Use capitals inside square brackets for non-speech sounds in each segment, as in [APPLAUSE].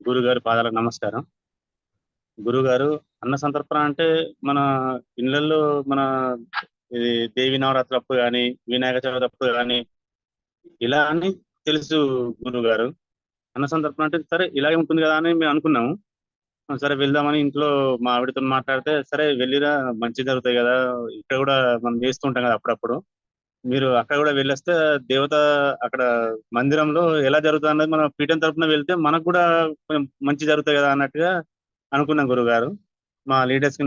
గురుగారు పాదాలకు నమస్కారం. గురుగారు అన్న సంతర్పణ అంటే మన ఇళ్ళల్లో మన ఇది దేవి నవరాత్రి అప్పుడు కానీ వినాయక చవితి అప్పుడు కానీ ఇలా అని తెలుసు గురువు గారు అన్న సందర్భం అంటే సరే ఇలాగే ఉంటుంది కదా అని మేము అనుకున్నాము. సరే వెళ్దామని ఇంట్లో మా ఆవిడతో మాట్లాడితే సరే వెళ్ళిరా మంచి జరుగుతాయి కదా ఇక్కడ కూడా మనం చేస్తుంటాం కదా అప్పుడప్పుడు. మీరు అక్కడ కూడా వెళ్ళేస్తే దేవత అక్కడ మందిరంలో ఎలా జరుగుతుంది అన్నది మనం పీఠం తరపున వెళ్తే మనకు కూడా మంచి జరుగుతాయి కదా అన్నట్టుగా అనుకున్నాం గురుగారు మా లీడర్స్కి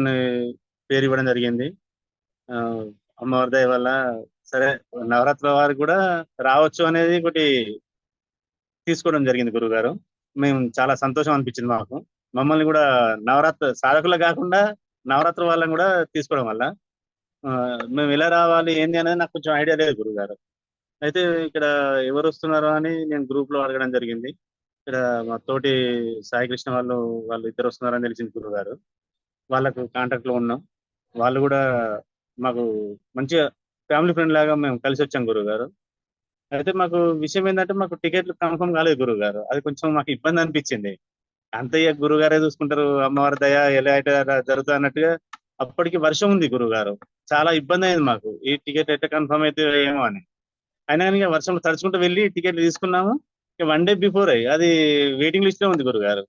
పేరు ఇవ్వడం జరిగింది. ఆ, అమ్మవారి దయ వల్ల సరే నవరాత్రుల వారు కూడా రావచ్చు అనేది ఒకటి తీసుకోవడం జరిగింది గురుగారు మేము చాలా సంతోషం అనిపించింది మాకు. మమ్మల్ని కూడా నవరాత్రి సాధకులు కాకుండా నవరాత్రి వాళ్ళని కూడా తీసుకోవడం వల్ల. మేము ఎలా రావాలి ఏంది అనేది నాకు కొంచెం ఐడియా లేదు గురుగారు అయితే ఇక్కడ ఎవరు వస్తున్నారు అని నేను గ్రూప్లో అడగడం జరిగింది. ఇక్కడ మా తోటి సాయికృష్ణ వాళ్ళు వాళ్ళు ఇద్దరు వస్తున్నారని తెలిసింది గురుగారు వాళ్ళకు కాంటాక్ట్లో ఉన్నాం. వాళ్ళు కూడా మాకు మంచిగా ఫ్యామిలీ ఫ్రెండ్ లాగా మేము కలిసి వచ్చాం గురుగారు. అయితే మాకు విషయం ఏంటంటే మాకు టికెట్లు కన్ఫర్మ్ కాలేదు గురుగారు. అది కొంచెం మాకు ఇబ్బంది అనిపించింది. అంతయ్య గురుగారే చూసుకుంటారు అమ్మవారి దయ ఎలా అయితే అలా జరుగుతుంది అన్నట్టుగా అప్పటికి వర్షం ఉంది గురుగారు. చాలా ఇబ్బంది అయింది మాకు. ఈ టికెట్ ఎట్లా కన్ఫర్మ్ అయితే ఏమో అని. అయినా కానీ వర్షంలో తడుచుకుంటూ వెళ్ళి టికెట్ తీసుకున్నాము. One day before. అయ్యి అది వెయిటింగ్ లిస్ట్లో ఉంది గురుగారు.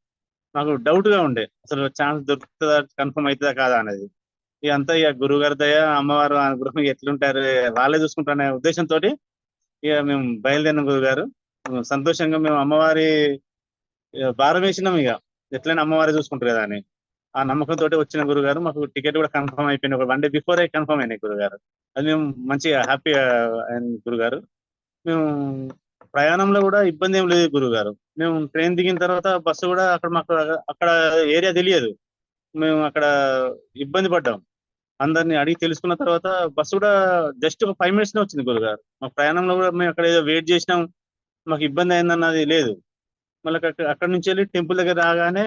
మాకు డౌట్గా ఉండే. అసలు ఛాన్స్ దొరుకుతుందా కన్ఫర్మ్ అవుతుందా కాదా అనేది. ఇక అంతా ఇక గురుగారి దయ అమ్మవారు అనుగ్రహం ఎట్లుంటారు వాళ్ళే చూసుకుంటారనే ఉద్దేశంతో ఇక మేము బయలుదేరిన గురుగారు సంతోషంగా మేము అమ్మవారి భారం వేసినాం ఇక ఎట్లయినా అమ్మవారి చూసుకుంటారు కదా అని. ఆ నమ్మకంతో వచ్చిన గురుగారు మాకు టికెట్ కూడా కన్ఫర్మ్ అయిపోయింది ఒక వన్ డే బిఫోర్ కన్ఫర్మ్ అయినాయి గురుగారు అది మేము మంచిగా హ్యాపీగా గురుగారు మేము ప్రయాణంలో కూడా ఇబ్బంది ఏం లేదు గురుగారు మేము ట్రైన్ దిగిన తర్వాత బస్సు కూడా అక్కడ మాకు అక్కడ ఏరియా తెలియదు. మేము అక్కడ ఇబ్బంది పడ్డాం. అందరిని అడిగి తెలుసుకున్న తర్వాత బస్సు కూడా జస్ట్ ఒక ఫైవ్ మినిట్స్ వచ్చింది గురుగారు. మా ప్రయాణంలో కూడా మేము అక్కడ ఏదో వెయిట్ చేసినాం. మాకు ఇబ్బంది అయిందన్నది లేదు. మళ్ళీ అక్కడ అక్కడ నుంచి వెళ్ళి టెంపుల్ దగ్గర రాగానే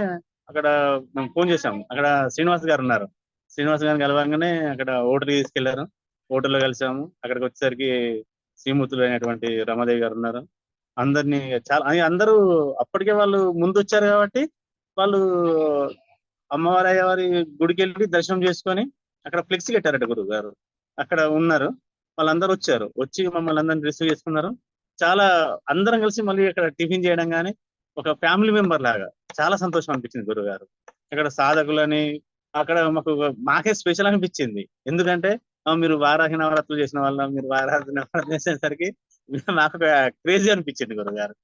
అక్కడ మేము ఫోన్ చేసాం అక్కడ శ్రీనివాస్ గారు ఉన్నారు. శ్రీనివాస్ గారిని కలవగానే అక్కడ హోటల్కి తీసుకెళ్ళారు. హోటల్లో కలిసాము. అక్కడికి వచ్చేసరికి శ్రీమూర్తులు అయినటువంటి రమాదేవి గారు ఉన్నారు. అందరినీ చాలా అందరూ అప్పటికే వాళ్ళు ముందు వచ్చారు కాబట్టి వాళ్ళు అమ్మవారి అయ్యవారి గుడికి వెళ్ళి దర్శనం చేసుకొని అక్కడ ఫ్లెక్సీ కట్టారట గురువు గారు. అక్కడ ఉన్నారు. వాళ్ళందరూ వచ్చారు. వచ్చి మమ్మల్ని అందరిని రిసీవ్ చేసుకున్నారు. చాలా అందరం కలిసి మళ్ళీ అక్కడ టిఫిన్ చేయడం కానీ ఒక ఫ్యామిలీ మెంబర్ లాగా చాలా సంతోషం అనిపించింది గురువు గారు. అక్కడ సాధకులని అక్కడ మాకు మాకే స్పెషల్ అనిపించింది. ఎందుకంటే మీరు వారాహి నవరాత్రులు చేసిన వాళ్ళ మీరు వారాహి నవరాత్రులు చేసేసరికి [LAUGHS] నాకు క్రేజీ అనిపించింది గురువు గారు.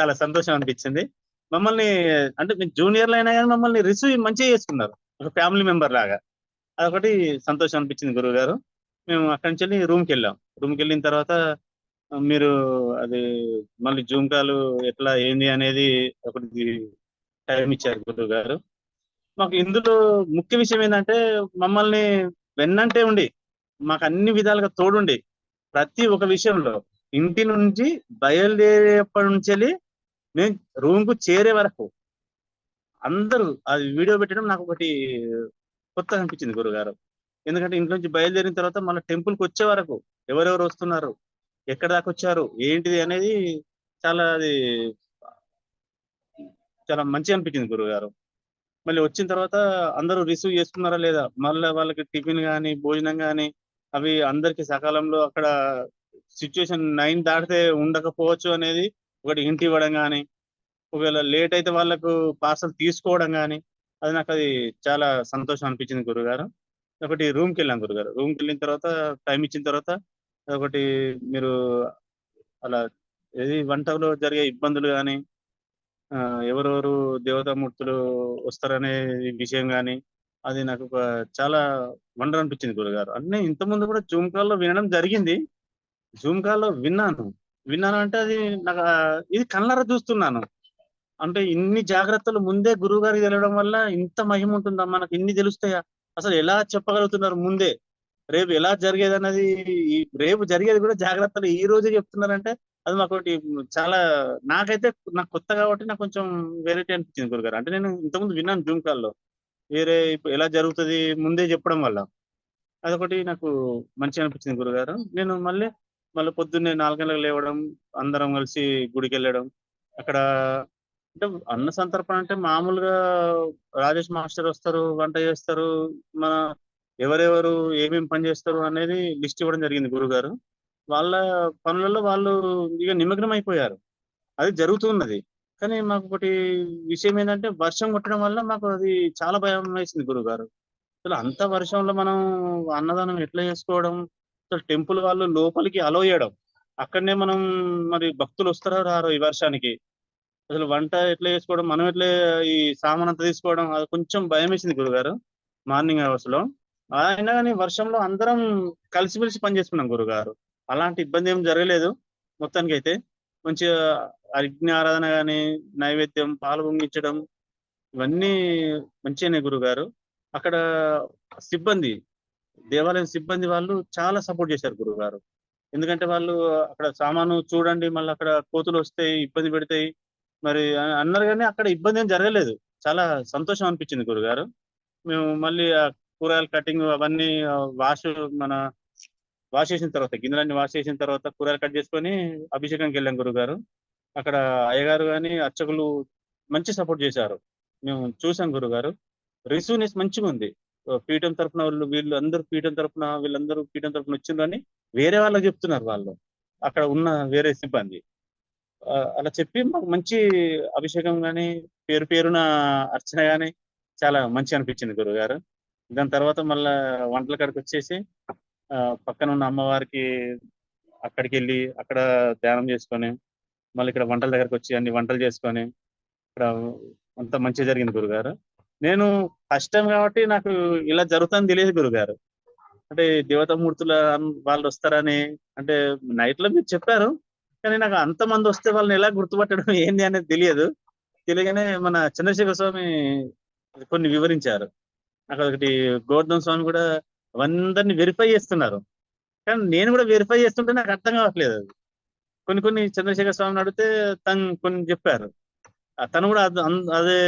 చాలా సంతోషం అనిపించింది. మమ్మల్ని అంటే మీ జూనియర్లు అయినా కానీ మమ్మల్ని రిసీవ్ మంచిగా చేసుకున్నారు. ఒక ఫ్యామిలీ మెంబర్ లాగా. అదొకటి సంతోషం అనిపించింది గురువు గారు మేము అక్కడి నుంచి వెళ్ళి రూమ్కి వెళ్ళాం. రూమ్కి వెళ్ళిన తర్వాత మీరు అది మళ్ళీ జూమ్ కాల్ ఎట్లా ఏంది అనేది ఒకటి టైం ఇచ్చారు గురువు గారు మాకు ఇందులో ముఖ్య విషయం ఏంటంటే మమ్మల్ని వెన్నంటే ఉండి మాకు అన్ని విధాలుగా తోడుండి ప్రతి ఒక్క విషయంలో ఇంటి నుంచి బయలుదేరేప్పటి నుంచి వెళ్ళి మేము రూమ్కు చేరే వరకు అందరూ అది వీడియో పెట్టడం నాకు ఒకటి కొత్తగా అనిపించింది గురుగారు. ఎందుకంటే ఇంట్లో నుంచి బయలుదేరిన తర్వాత మన టెంపుల్కి వచ్చే వరకు ఎవరెవరు వస్తున్నారు? ఎక్కడ దాకా వచ్చారు? ఏంటిది అనేది చాలా అది చాలా మంచిగా అనిపించింది గురుగారు. మళ్ళీ వచ్చిన తర్వాత అందరూ రిసీవ్ చేసుకున్నారా లేదా? మళ్ళీ వాళ్ళకి టిఫిన్ కానీ భోజనం కానీ అవి అందరికి సకాలంలో అక్కడ సిచ్యువేషన్ నైన్ దాటితే ఉండకపోవచ్చు అనేది ఒకటి ఇంటి ఇవ్వడం కానీ ఒకవేళ లేట్ అయితే వాళ్ళకు పార్సల్ తీసుకోవడం కానీ అది నాకు అది చాలా సంతోషం అనిపించింది గురుగారు. ఒకటి రూమ్కి వెళ్ళాం గురుగారు. రూమ్కి వెళ్ళిన తర్వాత టైం ఇచ్చిన తర్వాత ఒకటి మీరు అలా ఏది వంటలో జరిగే ఇబ్బందులు కానీ ఎవరెవరు దేవతామూర్తులు వస్తారనే విషయం కానీ అది నాకు ఒక చాలా వండర్ అనిపించింది గురుగారు. అన్నీ ఇంతకుముందు కూడా జూమ్ కాల్లో వినడం జరిగింది. జూమ్ కాల్లో విన్నాను విన్నాను. అంటే అది నాకు ఇది కళ్ళారా చూస్తున్నాను. అంటే ఇన్ని జాగ్రత్తలు ముందే గురువు గారికి తెలియడం వల్ల ఇంత మహిమ ఉంటుందా? మనకు ఇన్ని తెలుస్తాయా? అసలు ఎలా చెప్పగలుగుతున్నారు ముందే? రేపు ఎలా జరిగేది అన్నది రేపు జరిగేది కూడా జాగ్రత్తలు ఈ రోజే చెప్తున్నారంటే అది మాకు చాలా నాకైతే నాకు కొత్త కాబట్టి నాకు కొంచెం వెరైటీ అనిపించింది గురుగారు. అంటే నేను ఇంతకుముందు విన్నాను జూమ్ కాల్లో. వేరే ఎలా జరుగుతుంది ముందే చెప్పడం వల్ల. అదొకటి నాకు మంచిగా అనిపించింది గురుగారు. నేను మళ్ళీ మళ్ళీ పొద్దున్నే నాలుగు గంటలకు లేవడం అందరం కలిసి గుడికి వెళ్ళడం అక్కడ అంటే అన్న సంతర్పణ అంటే మామూలుగా రాజేష్ మాస్టర్ వస్తారు వంట చేస్తారు మన ఎవరెవరు ఏమేమి పని చేస్తారు అనేది లిస్ట్ ఇవ్వడం జరిగింది గురుగారు. వాళ్ళ పనులలో వాళ్ళు ఇక నిమగ్నం అయిపోయారు. అది జరుగుతున్నది. కానీ మాకు ఒకటి విషయం ఏంటంటే వర్షం కొట్టడం వల్ల మాకు అది చాలా భయం వేసింది గురుగారు. అసలు అంత వర్షంలో మనం అన్నదానం ఎట్లా చేసుకోవడం? అసలు టెంపుల్ వాళ్ళు లోపలికి అలో చేయడం అక్కడనే మనం మరి భక్తులు వస్తారో రారో ఈ వర్షానికి? అసలు వంట ఎట్లా చేసుకోవడం మనం ఎట్లా ఈ సామాన్ అంతా తీసుకోవడం అది కొంచెం భయం వేసింది గురుగారు మార్నింగ్ అవర్స్లో. అయినా కానీ వర్షంలో అందరం కలిసిమెలిసి పని చేసుకున్నాం గురుగారు. అలాంటి ఇబ్బంది ఏం జరగలేదు మొత్తానికి అయితే మంచిగా అగ్ని ఆరాధన కానీ నైవేద్యం పాలు పొంగించడం ఇవన్నీ మంచిగానే గురుగారు. అక్కడ సిబ్బంది దేవాలయం సిబ్బంది వాళ్ళు చాలా సపోర్ట్ చేశారు గురుగారు. ఎందుకంటే వాళ్ళు అక్కడ సామాను చూడండి మళ్ళీ అక్కడ కోతులు వస్తాయి ఇబ్బంది పెడతాయి. మరి అన్నారు కానీ అక్కడ ఇబ్బంది ఏం జరగలేదు. చాలా సంతోషం అనిపించింది గురుగారు. మేము మళ్ళీ ఆ కూరగాయల కటింగ్ అవన్నీ వాష్ మన వాష్ చేసిన తర్వాత గిన్నెలన్నీ వాష్ చేసిన తర్వాత కూరగాయలు కట్ చేసుకొని అభిషేకంకి వెళ్ళాం గురుగారు. అక్కడ అయ్యగారు కానీ అర్చకులు మంచి సపోర్ట్ చేశారు. మేము చూసాం గురుగారు. రిసీవ్నెస్ మంచిగా ఉంది. పీఠం తరపున వాళ్ళు వీళ్ళు అందరూ పీఠం తరపున వీళ్ళందరూ పీఠం తరపున వచ్చిందని వేరే వాళ్ళకి చెప్తున్నారు వాళ్ళు. అక్కడ ఉన్న వేరే సిబ్బంది. అలా చెప్పి మాకు మంచి అభిషేకం కానీ పేరు పేరున అర్చన కానీ చాలా మంచి అనిపించింది గురుగారు దాని తర్వాత మళ్ళా వంటల కాడికి వచ్చేసి ఆ, పక్కన ఉన్న అమ్మవారికి అక్కడికి వెళ్ళి అక్కడ ధ్యానం చేసుకొని మళ్ళీ ఇక్కడ వంటల దగ్గరకు వచ్చి అన్ని వంటలు చేసుకొని ఇక్కడ అంత మంచిగా జరిగింది గురుగారు నేను ఫస్ట్ టైం కాబట్టి నాకు ఇలా జరుగుతుందని తెలియదు గురుగారు అంటే దేవతామూర్తుల వాళ్ళు వస్తారని అంటే నైట్లో మీరు చెప్పారు కానీ నాకు అంత మంది వస్తే వాళ్ళని ఎలా గుర్తుపట్టడం ఏంది అనేది తెలియదు. తెలియగానే మన చంద్రశేఖర స్వామి కొన్ని వివరించారు. అక్కడ ఒకటి గోవర్ధన్ స్వామి కూడా అందరిని వెరిఫై చేస్తున్నారు. కానీ నేను కూడా వెరిఫై చేస్తుంటే నాకు అర్థం కావట్లేదు అది. కొన్ని కొన్ని చంద్రశేఖర స్వామిని అడిగితే తను కొన్ని చెప్పారు. తను కూడా అదే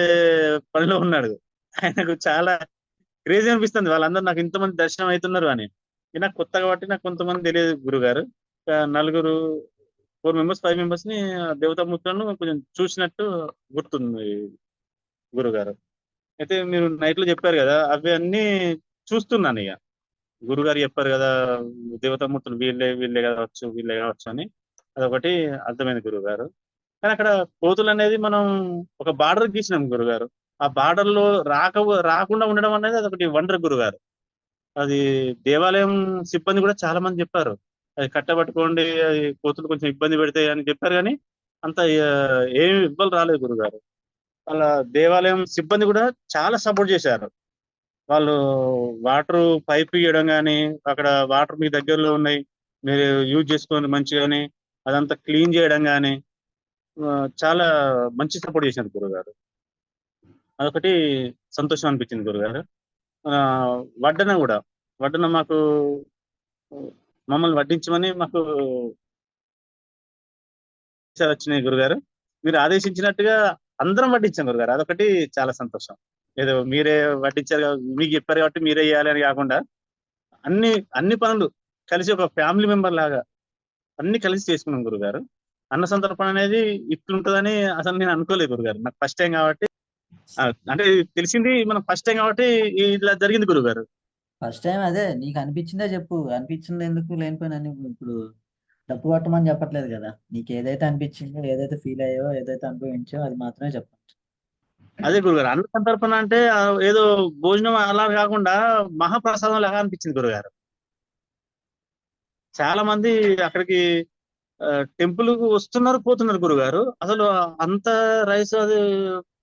పనిలో ఉన్నాడు. ఆయనకు చాలా క్రేజీ అనిపిస్తుంది. వాళ్ళందరూ నాకు ఇంతమంది దర్శనం అవుతున్నారు అని. నాకు కొత్త కాబట్టి నాకు కొంతమంది తెలియదు గురుగారు. నలుగురు ఫోర్ మెంబర్స్ ఫైవ్ మెంబర్స్ని దేవతామూర్తులను కొంచెం చూసినట్టు గుర్తుంది గురుగారు. అయితే మీరు నైట్లో చెప్పారు కదా అవి అన్ని చూస్తున్నాను ఇక గురుగారు చెప్పారు కదా దేవతామూర్తులు వీళ్ళే వీళ్ళే కావచ్చు వీళ్ళే కావచ్చు అని. అదొకటి అర్థమైంది గురుగారు. కానీ అక్కడ కోతులు అనేది మనం ఒక బార్డర్ గీసినాం గురుగారు. ఆ బార్డర్లో రాక రాకుండా ఉండడం అనేది అదొకటి వండర్ గురుగారు. అది దేవాలయం సిబ్బంది కూడా చాలా మంది చెప్పారు. అది కట్టబట్టుకోండి అది కోతులు కొంచెం ఇబ్బంది పెడతాయి అని చెప్పారు కానీ అంత ఏమి ఇబ్బంది రాలేదు గురుగారు. వాళ్ళ దేవాలయం సిబ్బంది కూడా చాలా సపోర్ట్ చేశారు. వాళ్ళు వాటర్ పైప్ ఇవ్వడం కానీ అక్కడ వాటర్ మీ దగ్గరలో ఉన్నాయి మీరు యూజ్ చేసుకోండి మంచిగాని అదంతా క్లీన్ చేయడం కానీ చాలా మంచి సపోర్ట్ చేశారు గురుగారు. అదొకటి సంతోషం అనిపించింది గురుగారు. ఆ, వడ్డన కూడా వడ్డన మాకు మమ్మల్ని వడ్డించమని మాకు వచ్చినాయి గురుగారు. మీరు ఆదేశించినట్టుగా అందరం వడ్డించాం గురుగారు. అదొకటి చాలా సంతోషం. ఏదో మీరే వడ్డించారు మీకు చెప్పారు కాబట్టి మీరే చేయాలి అని కాకుండా అన్ని అన్ని పనులు కలిసి ఒక ఫ్యామిలీ మెంబర్ లాగా అన్ని కలిసి చేసుకున్నాం గురుగారు. అన్న సంతర్పణ అనేది ఇట్లుంటదని అసలు నేను అనుకోలేదు గురుగారు. నాకు ఫస్ట్ టైం కాబట్టి అంటే తెలిసింది మనం ఫస్ట్ టైం కాబట్టి ఇలా జరిగింది గురుగారు. ఫస్ట్ టైం అదే నీకు అనిపించిందే చెప్పు? అనిపించింది ఎందుకు లేనిపోయినా ఇప్పుడు డప్పు కొట్టమని చెప్పట్లేదు కదా. నీకు ఏదైతే అనిపించిందో ఏదైతే ఫీల్ అయ్యో ఏదైతే అనుభవించో అది మాత్రమే చెప్పండి అదే గురుగారు అన్న సంతర్పణ అంటే ఏదో భోజనం అలా కాకుండా మహాప్రసాదం లాగా అనిపించింది గురుగారు. చాలా మంది అక్కడికి టెంపుల్కు వస్తున్నారు పోతున్నారు గురుగారు. అసలు అంత రైస్ అది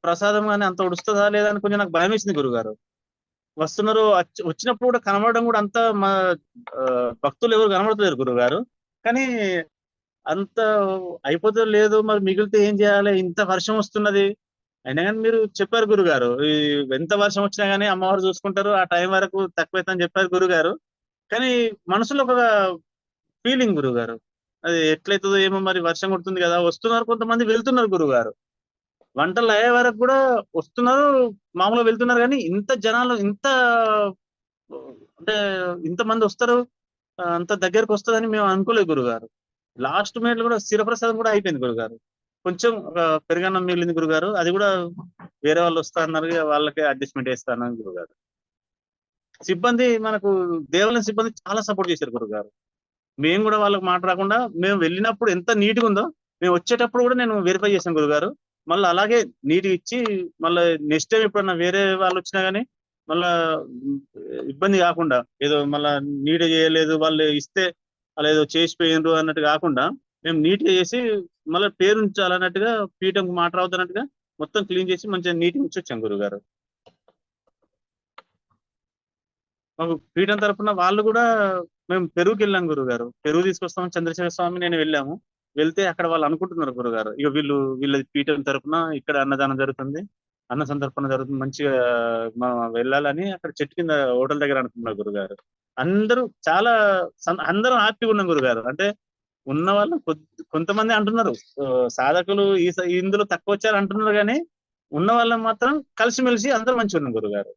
ప్రసాదం కానీ అంత ఉడుస్తుందా లేదా అని కొంచెం నాకు భయం వేసింది గురుగారు. వస్తున్నారు. వచ్చి- వచ్చినప్పుడు కూడా కనబడడం కూడా అంత మా భక్తులు ఎవరు కనబడతలేరు గురుగారు కానీ అంత అయిపోతే లేదు మరి మిగిలితే ఏం చేయాలి? ఇంత వర్షం వస్తున్నది. అయినా కానీ మీరు చెప్పారు గురుగారు ఈ ఎంత వర్షం వచ్చినా కానీ అమ్మవారు చూసుకుంటారు ఆ టైం వరకు తక్కువైతే అని చెప్పారు గురుగారు. కానీ మనసులో ఒక ఫీలింగ్ గురుగారు. అది ఎట్లయితుందో ఏమో మరి వర్షం కొడుతుంది కదా వస్తున్నారు కొంతమంది వెళ్తున్నారు గురుగారు. వంటలు అయ్యే వరకు కూడా వస్తున్నారు మామూలుగా వెళ్తున్నారు కానీ ఇంత జనాలు ఇంత అంటే ఇంత మంది వస్తారు అంత దగ్గరకు వస్తుందని మేము అనుకోలేదు గురుగారు. లాస్ట్ మినిట్ కూడా స్థిరప్రసాదం కూడా అయిపోయింది గురుగారు. కొంచెం పెరుగన్నం మిగిలింది గురుగారు. అది కూడా వేరే వాళ్ళు వస్తా అన్నారు వాళ్ళకి అడ్జస్ట్మెంట్ వేస్తాను గురుగారు. సిబ్బంది మనకు దేవాలయం సిబ్బంది చాలా సపోర్ట్ చేశారు గురుగారు. మేము కూడా వాళ్ళకి మాట రాకుండా మేము వెళ్ళినప్పుడు ఎంత నీట్గా ఉందో మేము వచ్చేటప్పుడు కూడా నేను వెరిఫై చేశాను గురుగారు. మళ్ళీ అలాగే నీట్ ఇచ్చి మళ్ళీ నెక్స్ట్ టైం ఎప్పుడన్నా వేరే వాళ్ళు వచ్చినా కానీ మళ్ళా ఇబ్బంది కాకుండా ఏదో మళ్ళా నీట్ చేయలేదు వాళ్ళు ఇస్తే అలా ఏదో చేసిపోయినరు అన్నట్టు కాకుండా మేము నీట్ చేసి మళ్ళీ పేరు ఉంచాలన్నట్టుగా పీఠంకి మాట రావద్దన్నట్టుగా మొత్తం క్లీన్ చేసి మంచిగా నీట్ ఉంచి వచ్చాం గురుగారు. మాకు పీఠం తరపున వాళ్ళు కూడా మేము పెరుగుకి వెళ్ళాం గురుగారు. పెరుగు తీసుకొస్తాం చంద్రశేఖర స్వామి నేను వెళ్ళాము. వెళ్తే అక్కడ వాళ్ళు అనుకుంటున్నారు గురుగారు. ఇక వీళ్ళు వీళ్ళ పీఠం తరపున ఇక్కడ అన్నదానం జరుగుతుంది. అన్న సంతర్పణ జరుగుతుంది. మంచిగా మనం వెళ్ళాలని అక్కడ చెట్టు కింద హోటల్ దగ్గర అనుకున్నారు గురుగారు. అందరూ చాలా అందరం హ్యాపీగా ఉన్నాం గురుగారు. అంటే ఉన్న వాళ్ళు కొంతమంది అంటున్నారు. సాధకులు ఈ స- ఇందులో తక్కువ వచ్చారు అంటున్నారు కానీ ఉన్న వాళ్ళని మాత్రం కలిసిమెలిసి అందరూ మంచిగా ఉన్నాం గురుగారు.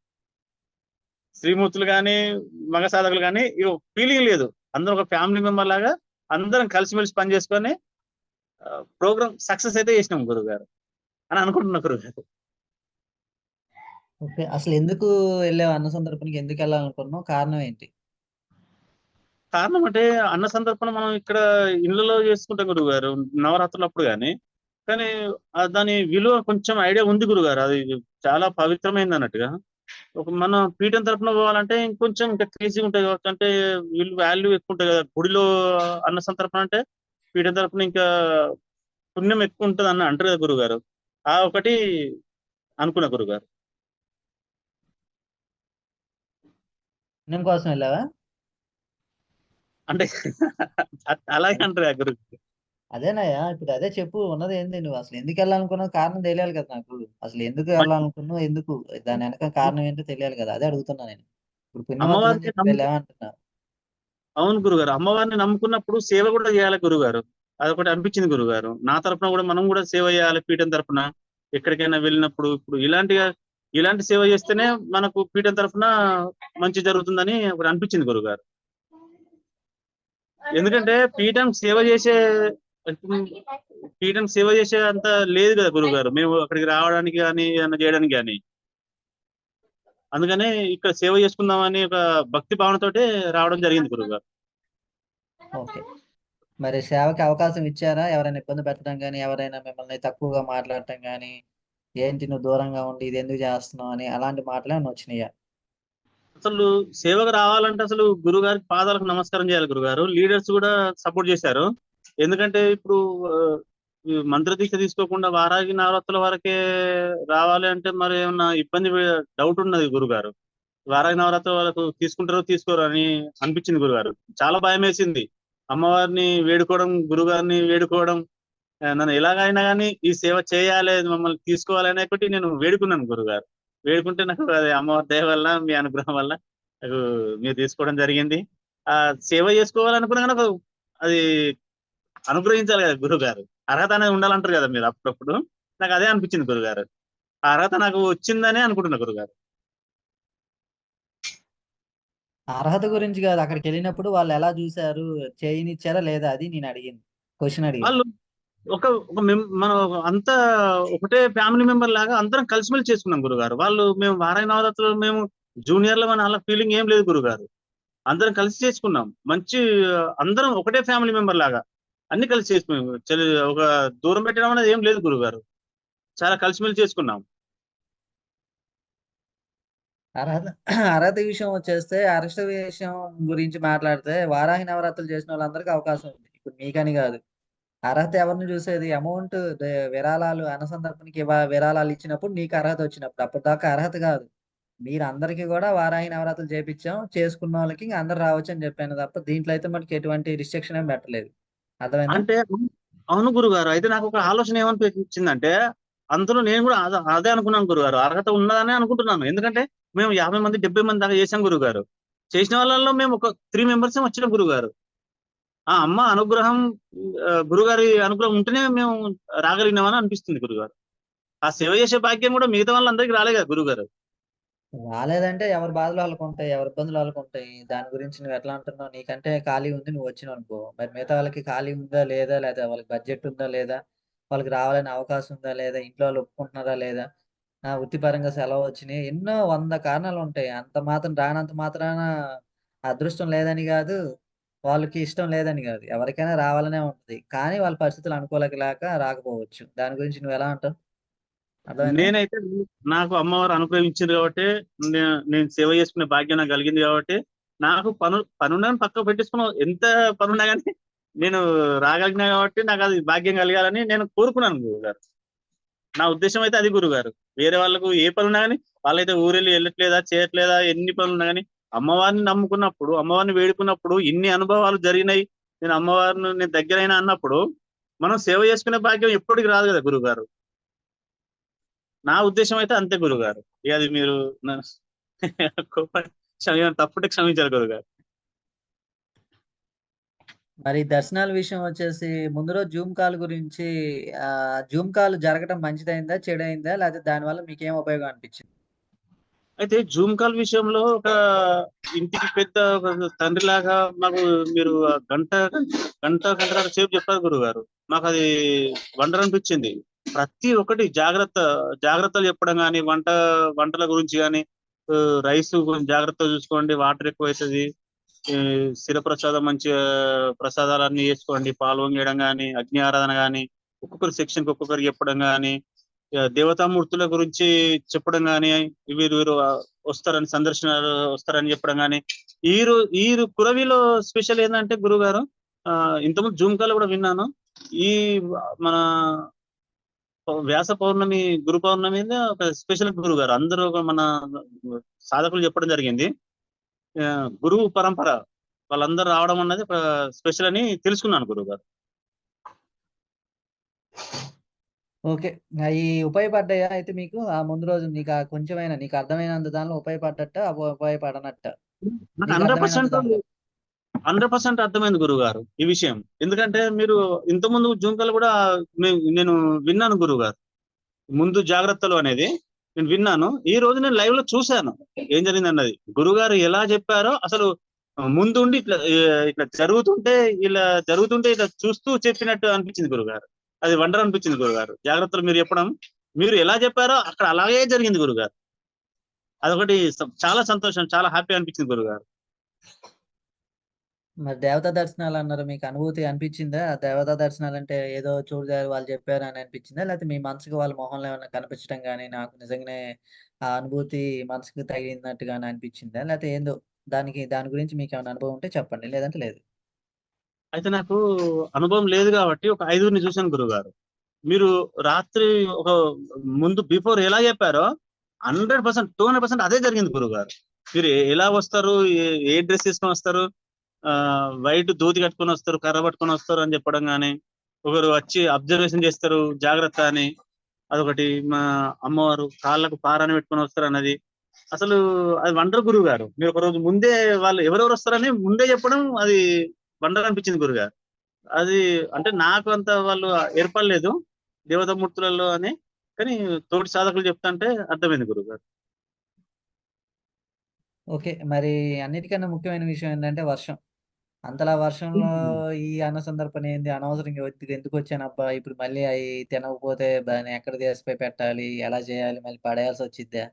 శ్రీమూర్తులు కానీ మగ సాధకులు కానీ ఫీలింగ్ లేదు. అందరూ ఒక ఫ్యామిలీ మెంబర్ లాగా అందరం కలిసిమెలిసి పని చేసుకొని ప్రోగ్రామ్ సక్సెస్ అయితే చేసినాం గురుగారు అని అనుకుంటున్నా గురుగారు. ఓకే అసలు ఎందుకు వెళ్ళావు అన్న సందర్భానికి ఎందుకు వెళ్ళాలనుకున్నావు? కారణం ఏంటి? కారణం అంటే అన్న సందర్భన మనం ఇక్కడ ఇళ్ళలో చేసుకుంటాం గురుగారు నవరాత్రులు అప్పుడు కానీ. కానీ దాని విలువ కొంచెం ఐడియా ఉంది గురుగారు అది చాలా పవిత్రమైంది అన్నట్టుగా. ఒక మన పీఠం తరపున పోవాలంటే ఇంకొంచెం ఇంకా క్రేజీ ఉంటాయి కావచ్చు. అంటే వీళ్ళు వాల్యూ ఎక్కువ ఉంటుంది కదా. గుడిలో అన్న సంతర్పణ అంటే పీఠం తరపున ఇంకా పుణ్యం ఎక్కువ ఉంటుంది అన్న అంటారు కదా గురుగారు. ఆ ఒకటి అనుకున్న గురుగారు. పుణ్యం కోసం వెళ్ళావా? అంటే [LAUGHS] అలాగే అంటారు ఆ గురు అదేనయ్యా ఇప్పుడు అదే చెప్పు. ఉన్నది ఏంది? నువ్వు అసలు ఎందుకు వెళ్ళాలనుకున్నావు? కారణం తెలియాలి కదా నాకు. అసలు ఎందుకు వెళ్ళాలనుకున్నావు? ఎందుకు? దాని వెనక కారణం ఏంటో తెలియాలి కదా. అదే అడుగుతున్నా నేను. ఇప్పుడు నమ్ము- అంటున్నా అవును గురుగారు. అమ్మవారిని నమ్ముకున్నప్పుడు సేవ కూడా చేయాలి గురుగారు. అదొకటి అనిపించింది గురుగారు. నా తరపున కూడా మనం కూడా సేవ చేయాలి పీఠం తరపున. ఎక్కడికైనా వెళ్ళినప్పుడు ఇప్పుడు ఇలాంటి ఇలాంటి సేవ చేస్తేనే మనకు పీఠం తరపున మంచి జరుగుతుందని ఒకటి అనిపించింది గురుగారు. ఎందుకంటే పీఠం సేవ చేసే పీఠం సేవ చేసే అంత లేదు కదా గురుగారు మేము అక్కడికి రావడానికి కానీ ఏమైనా చేయడానికి కానీ అందుకనే ఇక్కడ సేవ చేసుకుందామని ఒక భక్తి భావనతోటే రావడం జరిగింది గురుగారు ఓకే. మరి సేవకి అవకాశం ఇచ్చారా? ఎవరైనా ఇబ్బంది పెట్టడం కానీ ఎవరైనా మిమ్మల్ని తక్కువగా మాట్లాడటం కానీ ఏంటి నువ్వు దూరంగా ఉండి ఇది ఎందుకు చేస్తున్నావు అని అలాంటి మాటలు ఏమైనా వచ్చినాయా? అసలు సేవకు రావాలంటే అసలు గురుగారికి పాదాలకు నమస్కారం చేయాలి గురుగారు లీడర్స్ కూడా సపోర్ట్ చేశారు. ఎందుకంటే ఇప్పుడు మంత్ర దీక్ష మంత్రదీక్ష తీసుకోకుండా వారాగి నవరాత్రుల వరకే రావాలి అంటే మరి ఏమన్నా ఇబ్బంది డౌట్ ఉన్నది గురుగారు. వారాగి నవరాత్రుల వరకు తీసుకుంటారో తీసుకోరు అని అనిపించింది గురుగారు. చాలా భయం వేసింది. అమ్మవారిని వేడుకోవడం గురుగారిని వేడుకోవడం నన్ను ఎలాగైనా కానీ ఈ సేవ చేయాలి మమ్మల్ని తీసుకోవాలి ఒకటి నేను వేడుకున్నాను గురుగారు. వేడుకుంటే నాకు అది అమ్మవారి దయ వల్ల మీ అనుగ్రహం వల్ల నాకు మీరు తీసుకోవడం జరిగింది. ఆ సేవ చేసుకోవాలనుకున్నా కానీ అది అనుగ్రహించాలి కదా గురువు గారు అర్హత అనేది ఉండాలంటారు కదా మీరు అప్పుడప్పుడు. నాకు అదే అనిపించింది గురుగారు. ఆ అర్హత నాకు వచ్చిందనే అనుకుంటున్నా గురుగారు. అర్హత గురించి కాదు. అక్కడికి వెళ్ళినప్పుడు వాళ్ళు ఎలా చూశారు? చేయనిచ్చారా లేదా అది నేను అడిగింది. క్వశ్చన్ అడిగింది. వాళ్ళు ఒక ఒక మనం అంతా ఒకటే ఫ్యామిలీ మెంబర్ లాగా అందరం కలిసిమెలిసి చేసుకున్నాం గురుగారు. వాళ్ళు మేము వారాయి నవరాత్రులు మేము జూనియర్లు అని అలా ఫీలింగ్ ఏం లేదు గురుగారు. అందరం కలిసి చేసుకున్నాం. మంచి అందరం ఒకటే ఫ్యామిలీ మెంబర్ లాగా. అన్ని కలిసి చేసుకున్నాం. ఒక దూరం పెట్టడం అనేది ఏం లేదు గురుగారు. చాలా కలిసిమెలిసి చేసుకున్నాం. అర్హత అర్హత విషయం వచ్చేస్తే అరెస్ట్ విషయం గురించి మాట్లాడితే వారాహి నవరాత్రులు చేసిన వాళ్ళందరికీ అవకాశం ఉంది. ఇప్పుడు మీకని కాదు. అర్హత ఎవరిని చూసేది? అమౌంట్ విరాళాలు అన్న సందర్భానికి విరాళాలు ఇచ్చినప్పుడు నీకు అర్హత వచ్చినప్పుడు. అప్పటిదాకా అర్హత కాదు. మీరు అందరికీ కూడా వారాహి నవరాత్రులు చేపించాం. చేసుకున్న వాళ్ళకి అందరు రావచ్చు అని చెప్పాను తప్ప దీంట్లో అయితే మనకి ఎటువంటి రిస్ట్రిక్షన్ ఏం పెట్టలేదు. అంటే అవును గురుగారు అయితే నాకు ఒక ఆలోచన ఏమనిపించిందంటే అందులో నేను కూడా అదే అనుకున్నాను గురుగారు. అర్హత ఉన్నదనే అనుకుంటున్నాను. ఎందుకంటే మేము యాభై మంది డెబ్బై మంది దాకా చేసాం గురుగారు. చేసిన వాళ్ళలో మేము ఒక త్రీ మెంబర్స్ వచ్చినాం గురుగారు. ఆ అమ్మ అనుగ్రహం గురుగారి అనుగ్రహం ఉంటేనే మేము రాగలిగినామని అనిపిస్తుంది గురుగారు. ఆ సేవ చేసే భాగ్యం కూడా మిగతా వాళ్ళందరికీ రాలే కదా గురుగారు? రాలేదంటే ఎవరి బాధలు వాళ్ళకు ఉంటాయి ఎవరి ఇబ్బందులు వాళ్ళకు ఉంటాయి. దాని గురించి నువ్వు ఎట్లా అంటున్నావు? నీకంటే ఖాళీ ఉంది నువ్వు వచ్చినావు అనుకో. మరి మిగతా వాళ్ళకి ఖాళీ ఉందా లేదా? లేదా వాళ్ళకి బడ్జెట్ ఉందా లేదా? వాళ్ళకి రావాలని అవకాశం ఉందా లేదా? ఇంట్లో వాళ్ళు ఒప్పుకుంటున్నారా లేదా? ఆ వృత్తిపరంగా సెలవు వచ్చినాయి. ఎన్నో వంద కారణాలు ఉంటాయి. అంత మాత్రం రానంత మాత్రాన అదృష్టం లేదని కాదు వాళ్ళకి ఇష్టం లేదని కాదు. ఎవరికైనా రావాలనే ఉంటుంది. కానీ వాళ్ళ పరిస్థితులు అనుకోలేక రాకపోవచ్చు. దాని గురించి నువ్వు ఎలా అంటావు? నేనైతే నాకు అమ్మవారు అనుగ్రహించింది కాబట్టి నేను సేవ చేసుకునే భాగ్యం నాకు కలిగింది కాబట్టి నాకు పను పనులను పక్క పెట్టించుకున్న ఎంత పనున్నా కానీ నేను రాగలిగినా కాబట్టి నాకు అది భాగ్యం కలగాలని నేను కోరుకున్నాను గురుగారు నా ఉద్దేశం అయితే అది గురుగారు వేరే వాళ్ళకు ఏ పనున్నా కానీ వాళ్ళైతే ఊరెళ్ళి వెళ్ళట్లేదా చేయట్లేదా ఎన్ని పనులున్నా కానీ అమ్మవారిని నమ్ముకున్నప్పుడు అమ్మవారిని వేడుకున్నప్పుడు ఇన్ని అనుభవాలు జరిగినాయి. నేను అమ్మవారిని నేను దగ్గరైనా అన్నప్పుడు మనం సేవ చేసుకునే భాగ్యం ఎప్పటికి రాదు కదా గురుగారు నా ఉద్దేశం అయితే అంతే గురుగారు. ఇక అది మీరు నా- [LAUGHS] కోప- క్షమ- తప్పుంటే క్షమించారు గురుగారు. మరి దర్శనాల విషయం వచ్చేసి ముందు రోజు జూమ్ కాల్ గురించి ఆ జూమ్ కాల్ జరగడం మంచిదైందా చెడైందా? లేకపోతే దానివల్ల మీకేం ఉపయోగం అనిపించింది? అయితే జూమ్ కాల్ విషయంలో ఒక ఇంటికి పెద్ద తండ్రి లాగా మాకు మీరు గంట గంట గంట సేపు చెప్పారు గురుగారు. మాకు అది వండర్ అనిపించింది ప్రతి ఒక్కటి జాగ్రత్త జాగ్రత్తలు చెప్పడం కానీ వంట వంటల గురించి కానీ రైస్ కొంచెం జాగ్రత్తగా చూసుకోండి వాటర్ ఎక్కువ అవుతుంది శిర ప్రసాదం ప్రసాదాలన్నీ వేసుకోండి పాలు కానీ అగ్ని ఆరాధన కానీ ఒక్కొక్కరి సెక్షన్కి ఒక్కొక్కరు చెప్పడం కానీ దేవతామూర్తుల గురించి చెప్పడం కానీ వీరు వీరు వస్తారని సందర్శన వస్తారని చెప్పడం కానీ ఈ ఈరు ఈ కురవిలో స్పెషల్ ఏంటంటే గురుగారు ఆ ఇంతకుముందు జూమ్ కాల్ కూడా విన్నాను ఈ మన వ్యాస పౌర్ణమి గురు పౌర్ణమి ఒక స్పెషల్ గురుగారు. అందరూ ఒక మన సాధకులు చెప్పడం జరిగింది. గురువు పరంపర వాళ్ళందరూ రావడం అన్నది స్పెషల్ అని తెలుసుకున్నాను గురుగారు ఓకే. అవి ఉపయోగపడ్డాయా అయితే మీకు? ఆ ముందు రోజు నీకు కొంచెమైనా నీకు అర్థమైనంత దానిలో ఉపయోగపడ్డట్ట ఉపయోగపడనట్ట? హండ్రెడ్ పర్సెంట్ హండ్రెడ్ పర్సెంట్ అర్థమైంది గురుగారు ఈ విషయం. ఎందుకంటే మీరు ఇంత ముందు జూంకలు కూడా నేను విన్నాను గురుగారు. ముందు జాగ్రత్తలు అనేది నేను విన్నాను. ఈ రోజు నేను లైవ్లో చూశాను. ఏం జరిగింది అన్నది గురుగారు ఎలా చెప్పారో అసలు ముందుండి ఇట్లా ఇట్లా జరుగుతుంటే ఇలా జరుగుతుంటే ఇట్లా చూస్తూ చెప్పినట్టు అనిపించింది గురుగారు. అది వండర్ అనిపించింది గురుగారు. జాగ్రత్తలు మీరు చెప్పడం. మీరు ఎలా చెప్పారో అక్కడ అలాగే జరిగింది గురుగారు. అదొకటి చాలా సంతోషం చాలా హ్యాపీ అనిపించింది గురుగారు. మరి దేవతా దర్శనాలు అన్నారు? మీకు అనుభూతి అనిపించిందా? ఆ దేవతా దర్శనాలు అంటే ఏదో చూడదారు వాళ్ళు చెప్పారు అని అనిపించిందా? లేకపోతే మీ మనసుకు వాళ్ళ మొహంలో ఏమైనా కనిపించడం కానీ నాకు నిజంగానే ఆ అనుభూతి మనసుకు తగిలినట్టుగా అనిపించిందా? లేకపోతే ఏందో దానికి దాని గురించి మీకు ఏమైనా అనుభవం ఉంటే చెప్పండి. లేదంటే లేదు. అయితే నాకు అనుభవం లేదు కాబట్టి ఒక ఐదుగురిని చూశాను గురుగారు మీరు రాత్రి ఒక ముందు బిఫోర్ ఎలా చెప్పారో hundred percent two hundred percent అదే జరిగింది గురుగారు మీరు ఎలా వస్తారు? ఏ- ఏ డ్రెస్ తీసుకొని వస్తారు? వైట్ ధోతి కట్టుకొని వస్తారు కర్ర పట్టుకొని వస్తారు అని చెప్పడం కానీ ఒకరు వచ్చి అబ్జర్వేషన్ చేస్తారు జాగ్రత్త అని. అదొకటి మా అమ్మవారు కాళ్ళకు పారాన్ని పెట్టుకొని వస్తారు అన్నది. అసలు అది వండర్ గురువు గారు మీరు ఒక రోజు ముందే వాళ్ళు ఎవరెవరు వస్తారని ముందే చెప్పడం అది వండర్ అనిపించింది గురుగారు అది అంటే నాకు అంత వాళ్ళు ఏర్పడలేదు దేవతామూర్తులలో అని కానీ తోటి సాధకులు చెప్తాంటే అర్థమైంది గురుగారు ఓకే. మరి అన్నిటికన్నా ముఖ్యమైన విషయం ఏంటంటే వర్షం. అంతలా వర్షంలో ఈ అన్న సందర్భం ఏంది? అనవసరంగా ఎందుకు ఎందుకు వచ్చాను? అబ్బా! ఇప్పుడు మళ్ళీ అవి తినకపోతే దాన్ని ఎక్కడ తీసిపోయి పెట్టాలి? ఎలా చేయాలి? మళ్ళీ పడేయాల్సి వచ్చిద్దా?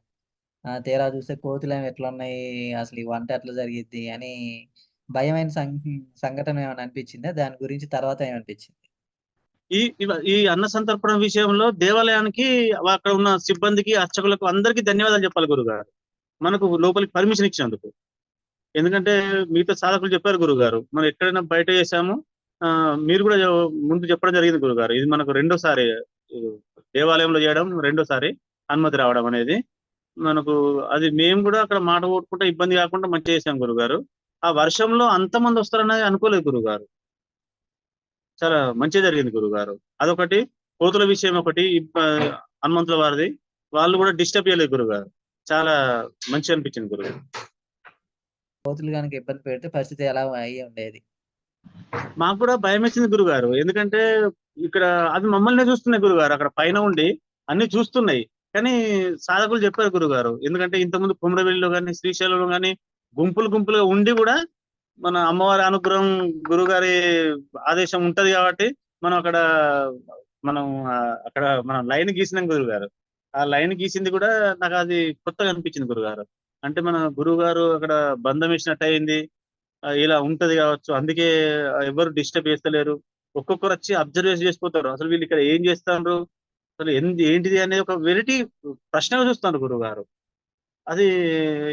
ఆ, తీరా చూస్తే కోతులు ఏమి ఎట్లా ఉన్నాయి అసలు ఈ వంట ఎట్లా జరిగిద్ది? అని భయమైన సం సంఘటన ఏమైనా అనిపించిందా? దాని గురించి తర్వాత ఏమనిపించింది? ఈ ఇవ- ఈ అన్న సంతర్పణ విషయంలో దేవాలయానికి అక్కడ ఉన్న సిబ్బందికి అర్చకులకు అందరికీ ధన్యవాదాలు చెప్పాలి గురుగారు. మనకు లోపలికి పర్మిషన్ ఇచ్చినందుకు. ఎందుకంటే మిగతా సాధకులు చెప్పారు గురుగారు. మనం ఎక్కడైనా బయట చేశాము ఆ, మీరు కూడా ముందు చెప్పడం జరిగింది గురుగారు. ఇది మనకు రెండోసారి దేవాలయంలో చేయడం రెండోసారి అనుమతి రావడం అనేది. మనకు అది మేము కూడా అక్కడ మాట ఓడుకుంటే ఇబ్బంది కాకుండా మంచిగా చేసాం గురుగారు. ఆ వర్షంలో అంతమంది వస్తారనేది అనుకోలేదు గురుగారు. చాలా మంచిగా జరిగింది గురుగారు. అదొకటి. కోతుల విషయం ఒకటి. హనుమంతుల వారిది. వాళ్ళు కూడా డిస్టర్బ్ చేయలేదు గురుగారు. చాలా మంచి అనిపించింది గురుగారు. కోతులు కనుక ఇబ్బంది పెడితే పరిస్థితి ఎలా అయ్యి ఉండేది? మాకు కూడా భయం వేసింది గురుగారు. ఎందుకంటే ఇక్కడ అది మమ్మల్ని చూస్తున్నాయి గురుగారు. అక్కడ పైన ఉండి అన్ని చూస్తున్నాయి. కానీ సాధకులు చెప్పారు గురుగారు. ఎందుకంటే ఇంతకుముందు కుమ్రవెల్లిలో కానీ శ్రీశైలంలో కానీ గుంపులు గుంపులుగా ఉండి కూడా మన అమ్మవారి అనుగ్రహం గురుగారి ఆదేశం ఉంటది కాబట్టి మనం అక్కడ మనం అక్కడ మనం లైన్ గీసినాం గురుగారు. ఆ లైన్ గీసింది కూడా నాకు అది కొత్తగా అనిపించింది గురుగారు. అంటే మన గురువు గారు అక్కడ బంధం వేసినట్టు అయింది. ఇలా ఉంటది కావచ్చు. అందుకే ఎవరు డిస్టర్బ్ చేస్తలేరు. ఒక్కొక్కరు వచ్చి అబ్జర్వ్ చేసిపోతారు. అసలు వీళ్ళు ఇక్కడ ఏం చేస్తారు అసలు ఎంది ఏంటిది అనేది ఒక వెరైటీ ప్రశ్నగా చూస్తారు గురువు గారు అది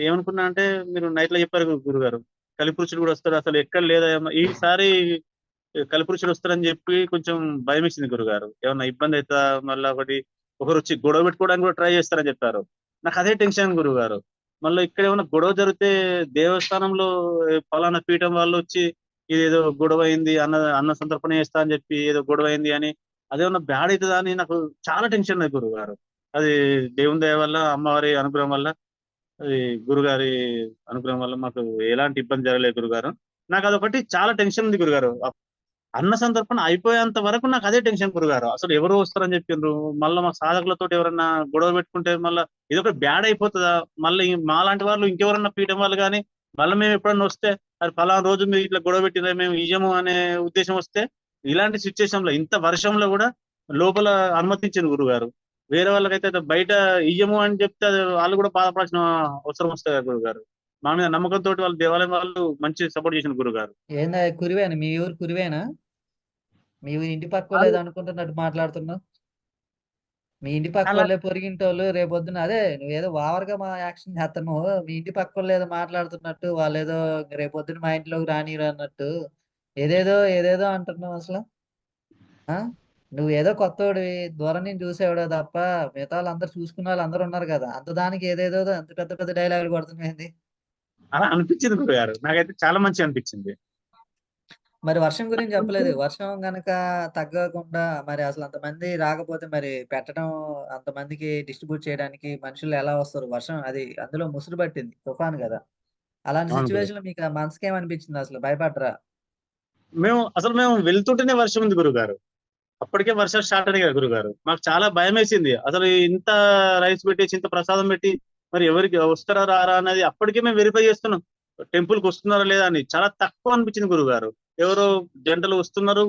ఏమనుకున్నా అంటే మీరు నైట్లో చెప్పారు గురుగారు కలిపురుషుడు కూడా వస్తారు అసలు ఎక్కడ లేదా ఏమో. ఈసారి కలిపురుషుడు వస్తారని చెప్పి కొంచెం భయం ఇచ్చింది గురుగారు ఏమన్నా ఇబ్బంది అవుతా మళ్ళీ ఒకటి ఒకరు వచ్చి గొడవ పెట్టుకోవడానికి కూడా ట్రై చేస్తారని చెప్పారు. నాకు అదే టెన్షన్ గురుగారు మళ్ళీ ఇక్కడ ఏమైనా గొడవ జరిగితే దేవస్థానంలో ఏ, పలానా పీఠం వాళ్ళు వచ్చి ఇదేదో గొడవ అయింది అన్న అన్న సంతర్పణ చేస్తా అని చెప్పి ఏదో గొడవ అయింది అని అదేమన్నా బ్యాడ్ అవుతుందా అని నాకు చాలా టెన్షన్ ఉంది గురుగారు. అది దేవుని దయ వల్ల అమ్మవారి అనుగ్రహం వల్ల అది గురుగారి అనుగ్రహం వల్ల మాకు ఎలాంటి ఇబ్బంది జరగలేదు గురుగారు. నాకు అదొకటి చాలా టెన్షన్ ఉంది గురుగారు. అన్న సందర్భం అయిపోయేంత వరకు నాకు అదే టెన్షన్ గురుగారు అసలు ఎవరు వస్తారని చెప్పిండ్రు? మళ్ళీ మా సాధకులతో ఎవరన్నా గొడవ పెట్టుకుంటే మళ్ళీ ఇది ఒక బ్యాడ్ అయిపోతుందా? మళ్ళీ మా లాంటి వాళ్ళు ఇంకెవరన్నా పీయడం వాళ్ళు కానీ మళ్ళీ మేము ఎప్పుడన్నా వస్తే అది ఫలానా రోజు మీరు ఇట్లా గొడవ పెట్టిన మేము ఇయ్యము అనే ఉద్దేశం వస్తే ఇలాంటి సిచ్యువేషన్లో ఇంత వర్షంలో కూడా లోపల అనుమతించింది గురుగారు. వేరే వాళ్ళకైతే బయట ఇయ్యము అని చెప్తే వాళ్ళు కూడా బాధపడాల్సిన అవసరం వస్తుంది కదా గురుగారు. మా మీద నమ్మకంతో వాళ్ళు దేవాలయం వాళ్ళు మంచి సపోర్ట్ చేసిన గురుగారు. ఏందా కురివేనా? మీ ఊరు కురివేనా? మీ ఇంటి పక్క లేదు అనుకుంటున్నట్టు మాట్లాడుతున్నావు మీ ఇంటి పక్క వాళ్ళే పొరిగింటోళ్ళు రేపొద్దున అదే నువ్వేదో ఓవర్గా మా యాక్షన్ చేస్తున్నావు మీ ఇంటి పక్క వాళ్ళు ఏదో మాట్లాడుతున్నట్టు వాళ్ళు ఏదో రేపొద్దున మా ఇంట్లోకి రానిరు అన్నట్టు ఏదేదో ఏదేదో అంటున్నావు అసలు. ఆ? నువ్వు ఏదో కొత్తోడివి దూరం నుంచి చూసేవాడో తప్ప మిగతా వాళ్ళు అందరు చూసుకున్న వాళ్ళు అందరూ ఉన్నారు కదా అంత దానికి ఏదేదో అంత పెద్ద పెద్ద డైలాగులు కొడుతున్నాయింది అలా అనిపించింది గురుగారు. నాకైతే చాలా మంచి అనిపించింది. మరి వర్షం గురించి చెప్పలేదు. వర్షం గనక తగ్గకుండా మరి అసలు అంతమంది రాకపోతే మరి పెట్టడం అంతమందికి డిస్ట్రిబ్యూట్ చేయడానికి మనుషులు ఎలా వస్తారు? వర్షం అది అందులో ముసురు పట్టింది తుఫాన్ కదా. అలాంటి సిచ్యువేషన్లో మీకు మనసుకి ఏమనిపించింది అసలు? భయపడరా మేము అసలు మేము వెళ్తుంటేనే వర్షం ఉంది గురుగారు. అప్పటికే వర్షం స్టార్ట్ అయ్యాయి కదా గురుగారు. మాకు చాలా భయం వేసింది అసలు ఇంత రైస్ పెట్టేసి ఇంత ప్రసాదం పెట్టి మరి ఎవరికి వస్తారా రారా అనేది అప్పటికే మేము వెరిఫై చేస్తున్నాం. టెంపుల్కి వస్తున్నారా లేదా అని చాలా తక్కువ అనిపించింది గురుగారు. ఎవరో జంటలు వస్తున్నారు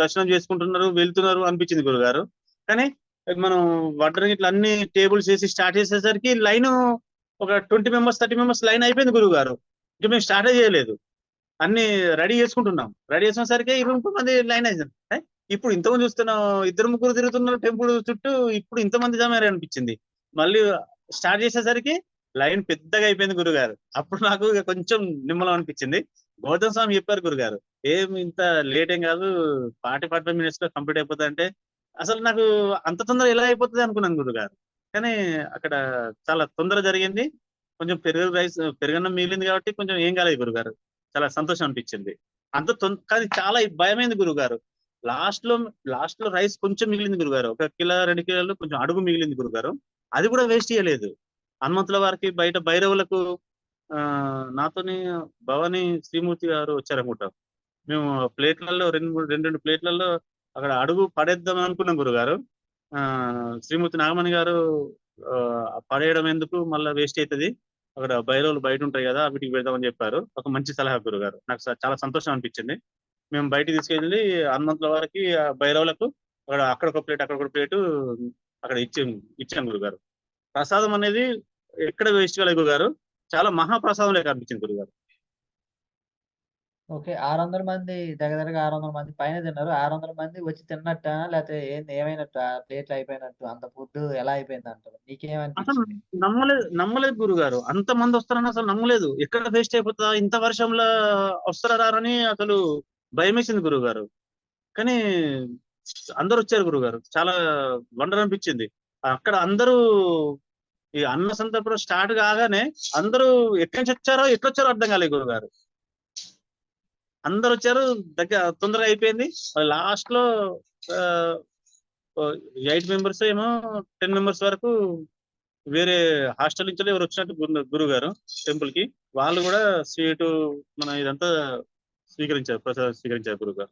దర్శనం చేసుకుంటున్నారు వెళ్తున్నారు అనిపించింది గురుగారు. కానీ మనం వడ్డరం ఇట్లా అన్ని టేబుల్స్ వేసి స్టార్ట్ చేసేసరికి లైన్ ఒక twenty members thirty members line అయిపోయింది గురుగారు. ఇంకా మేము స్టార్ట్ చేయలేదు. అన్ని రెడీ చేసుకుంటున్నాం. రెడీ చేసినసరికి ఇరవై ముప్పై మంది లైన్ అయింది. ఇప్పుడు ఇంతమంది చూస్తున్నాం ఇద్దరు ముగ్గురు తిరుగుతున్నారు టెంపుల్ చుట్టూ ఇప్పుడు ఇంతమంది జమారు అనిపించింది మళ్ళీ స్టార్ట్ చేసేసరికి లైన్ పెద్దగా అయిపోయింది గురుగారు. అప్పుడు నాకు ఇక కొంచెం నిమ్మలం అనిపించింది. గౌతమ్ స్వామి చెప్పారు గురుగారు. ఏం ఇంత లేట్ ఏం కాదు ఫార్టీ ఫార్టీ ఫైవ్ మినిట్స్లో కంప్లీట్ అయిపోతుంది అంటే అసలు నాకు అంత తొందర ఎలా అయిపోతుంది అనుకున్నాను గురుగారు. కానీ అక్కడ చాలా తొందర జరిగింది. కొంచెం పెరుగు రైస్ పెరుగన్నం మిగిలింది కాబట్టి కొంచెం ఏం కాలేదు గురుగారు. చాలా సంతోషం అనిపించింది. అంత తొం- కానీ చాలా భయమైంది గురుగారు. లాస్ట్లో లాస్ట్లో రైస్ కొంచెం మిగిలింది గురుగారు. ఒక కిలో రెండు కిలోలు కొంచెం అడుగు మిగిలింది గురుగారు. అది కూడా వేస్ట్ చేయలేదు. హనుమంతుల వారికి బయట భైరవులకు నాతోని భవాని శ్రీమూర్తి గారు వచ్చారనుకుంటాం మేము ప్లేట్లలో రెండు మూడు రెండు రెండు ప్లేట్లలో అక్కడ అడుగు పడేద్దాం అనుకున్నాం గురుగారు. ఆ శ్రీమూర్తి నాగమణి గారు ఆ, పడేయడం ఎందుకు? మళ్ళీ వేస్ట్ అవుతుంది అక్కడ భైరవులు బయట ఉంటాయి కదా వీటికి పెడదామని చెప్పారు. ఒక మంచి సలహా గురుగారు. నాకు చాలా సంతోషం అనిపించింది. మేము బయట తీసుకెళ్ళి హనుమంతుల వారికి ఆ భైరవులకు అక్కడ అక్కడ ఒక ప్లేట్ అక్కడ ఒక ప్లేట్ అక్కడ ఇచ్చి ఇచ్చాం గురుగారు. ప్రసాదం అనేది ఎక్కడ వేస్ట్ కాలేదు గురుగారు. చాలా మహాప్రసాదం లేక అనిపించింది గురుగారు. ఓకే ఆరు వందల మంది దగ్గర దగ్గర ఆరు వందల మంది పైన తిన్నారు. ఆరు వందల మంది వచ్చి తిన్నట్ట లేకపోతే ఏంది ఏమైనట్టు? ఆ ప్లేట్లు అయిపోయినట్టు? అంత ఫుడ్ ఎలా అయిపోయింది అంటారు? అసలు నీకేమనిపించింది? నమ్మలేదు నమ్మలేదు గురుగారు. అంత మంది వస్తారని అసలు నమ్మలేదు. ఎక్కడ వేస్ట్ అయిపోతుందా? ఇంత వర్షంలో వస్తారా రారని అసలు భయం వేసింది గురుగారు. కానీ అందరు వచ్చారు గురుగారు. చాలా వండర్ అనిపించింది అక్కడ అందరూ ఈ అన్న సంతర్పణ స్టార్ట్ కాగానే అందరూ ఎక్కడి నుంచి వచ్చారో ఎట్లా వచ్చారో అర్థం కాలేదు గురుగారు. అందరు వచ్చారు దగ్గర తొందరగా అయిపోయింది. లాస్ట్లో ఎయిట్ మెంబర్స్ ఏమో టెన్ మెంబర్స్ వరకు వేరే హాస్టల్ నుంచి ఎవరు వచ్చినట్టు గురువు గారు టెంపుల్కి. వాళ్ళు కూడా స్వీట్ మన ఇదంతా స్వీకరించారు ప్రసాదం స్వీకరించారు గురుగారు.